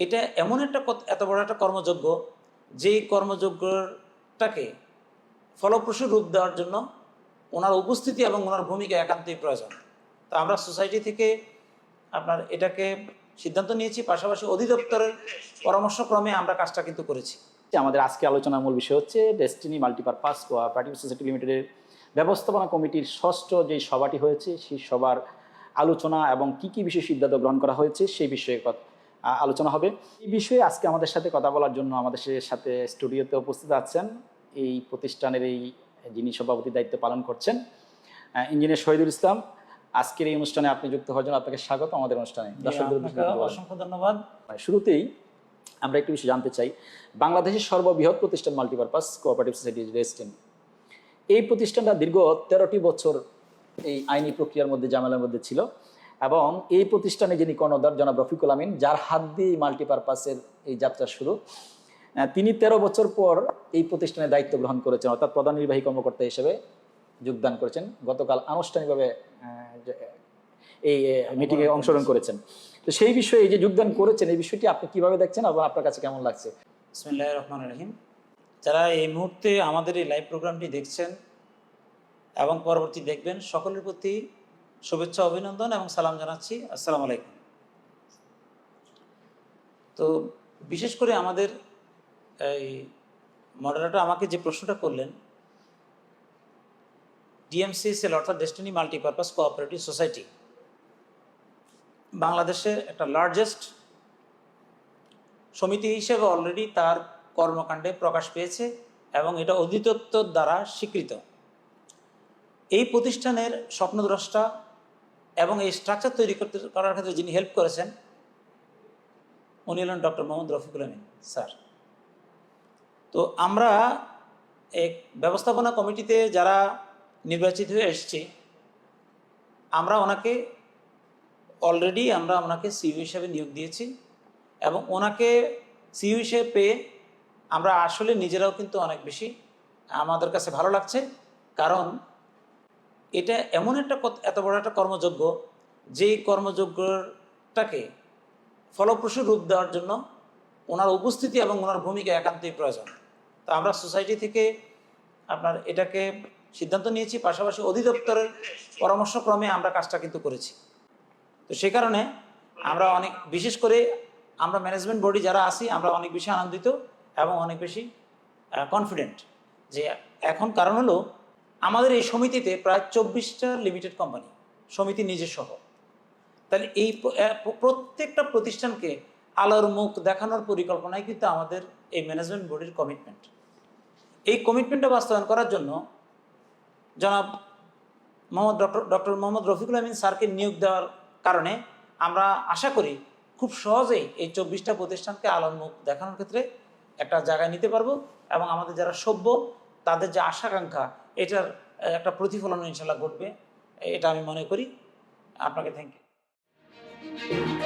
এটা এমন একটা এত বড় একটা কর্মযজ্ঞ, যেই কর্মযজ্ঞটাকে ফলপ্রসূ রূপ দেওয়ার জন্য ওনার উপস্থিতি এবং ওনার ভূমিকা একান্তই প্রয়োজন। তো আমরা সোসাইটি থেকে আপনার এটাকে সিদ্ধান্ত নিয়েছি, পাশাপাশি অধিদপ্তরের পরামর্শক্রমে আমরা কাজটা কিন্তু করেছি। আমাদের আজকে আলোচনার মূল বিষয় হচ্ছে ডেস্টিনি মাল্টিপারপাস কোঅপারেটিভ সোসাইটি লিমিটেডের ব্যবস্থাপনা কমিটির ষষ্ঠ যে সভাটি হয়েছে, সেই সভার আলোচনা এবং কি কি বিষয়ে সিদ্ধান্ত গ্রহণ করা হয়েছে, সেই বিষয়ে কথা- আলোচনা হবে। এই বিষয়ে আজকে আমাদের সাথে কথা বলার জন্য আমাদের সাথে স্টুডিওতে উপস্থিত আছেন। এই প্রতিষ্ঠানের এই যিনি সভাপতির দায়িত্ব পালন করছেন ইঞ্জিনিয়ার শহীদুল ইসলাম। আজকের এই অনুষ্ঠানে আপনি যুক্ত হওয়ার জন্য আপনাকে স্বাগত আমাদের অনুষ্ঠানে। অসংখ্য ধন্যবাদ। শুরুতেই আমরা একটু বিষয় জানতে চাই। বাংলাদেশের সর্ববৃহৎ প্রতিষ্ঠান মাল্টিপারপাস কোঅপারেটিভ সোসাইটি রেস্টেন এই প্রতিষ্ঠানটা দীর্ঘ তেরোটি বছর এই আইনি প্রক্রিয়ার মধ্যে জামেলার মধ্যে ছিল। এবং এই প্রতিষ্ঠানে যিনি কর্ণধার জনাব রফিকুল আমিন যার হাত দিয়ে মাল্টিপারপাসের এই যাত্রা শুরু তিনি তেরো বছর পর এই প্রতিষ্ঠানের দায়িত্ব গ্রহণ করেছেন অর্থাৎ প্রধান নির্বাহী কর্মকর্তা হিসেবে যোগদান করেছেন গতকাল আনুষ্ঠানিকভাবে এই মিটিংয়ে অংশগ্রহণ করেছেন। তো সেই বিষয়ে এই যে যোগদান করেছেন এই বিষয়টি আপনি কীভাবে দেখছেন এবং আপনার কাছে কেমন লাগছে? বিসমিল্লাহ রহমান রহিম। যারা এই মুহূর্তে আমাদের এই লাইভ প্রোগ্রামটি দেখছেন এবং পরবর্তী দেখবেন সকলের প্রতি শুভেচ্ছা, অভিনন্দন এবং সালাম জানাচ্ছি। আসসালাম আলাইকুম। তো বিশেষ করে আমাদের এই মডারেটর আমাকে যে প্রশ্নটা করলেন ডিএমসিএসএল অর্থাৎ ডেস্টিনি মাল্টিপারপাস কোঅপারেটিভ সোসাইটি বাংলাদেশের একটা লার্জেস্ট সমিতি হিসেবে অলরেডি তার কর্মকাণ্ডে প্রকাশ পেয়েছে এবং এটা অধিদপ্তর দ্বারা স্বীকৃত। এই প্রতিষ্ঠানের স্বপ্নদ্রষ্টা এবং এই স্ট্রাকচার তৈরি করতে, করার ক্ষেত্রে যিনি হেল্প করেছেন, উনি হলেন ডক্টর মোহাম্মদ রফিকুল আমিন স্যার তো আমরা এক ব্যবস্থাপনা কমিটিতে যারা নির্বাচিত হয়ে এসেছি, আমরা ওনাকে অলরেডি আমরা ওনাকে সিইও হিসেবে নিয়োগ দিয়েছি এবং ওনাকে সিইও হিসেবে পেয়ে আমরা আসলে নিজেরাও কিন্তু অনেক বেশি আমাদের কাছে ভালো লাগছে। কারণ এটা এমন একটা এত বড় একটা কর্মযজ্ঞ যেই কর্মযজ্ঞটাকে ফলপ্রসূ রূপ দেওয়ার জন্য ওনার উপস্থিতি এবং ওনার ভূমিকা একান্তই প্রয়োজন। তো আমরা সোসাইটি থেকে আপনার এটাকে সিদ্ধান্ত নিয়েছি, পাশাপাশি অধিদপ্তরের পরামর্শক্রমে আমরা কাজটা কিন্তু করেছি। তো সে কারণে আমরা অনেক, বিশেষ করে আমরা ম্যানেজমেন্ট বডি যারা আছি, আমরা অনেক বেশি আনন্দিত এবং অনেক বেশি কনফিডেন্ট যে এখন কারণ হলো আমাদের এই সমিতিতে প্রায় চব্বিশটা লিমিটেড কোম্পানি সমিতি নিজের সহ তাহলে এই প্রত্যেকটা প্রতিষ্ঠানকে আলোর মুখ দেখানোর পরিকল্পনায় কিন্তু আমাদের এই ম্যানেজমেন্ট বডির কমিটমেন্ট এই কমিটমেন্টটা বাস্তবায়ন করার জন্য জনাব মোহাম্মদ ডক্টর ডক্টর মোহাম্মদ রফিকুল আমিন স্যারকে নিয়োগ দেওয়ার কারণে আমরা আশা করি খুব সহজেই এই চব্বিশটা প্রতিষ্ঠানকে আলোর মুখ দেখানোর ক্ষেত্রে একটা জায়গায় নিতে পারব এবং আমাদের যারা সভ্য, তাদের যে আশাকাঙ্ক্ষা এটার একটা প্রতিফলন ইনশাল্লাহ ঘটবে। এটা আমি মনে করি। আপনাকে থ্যাংক ইউ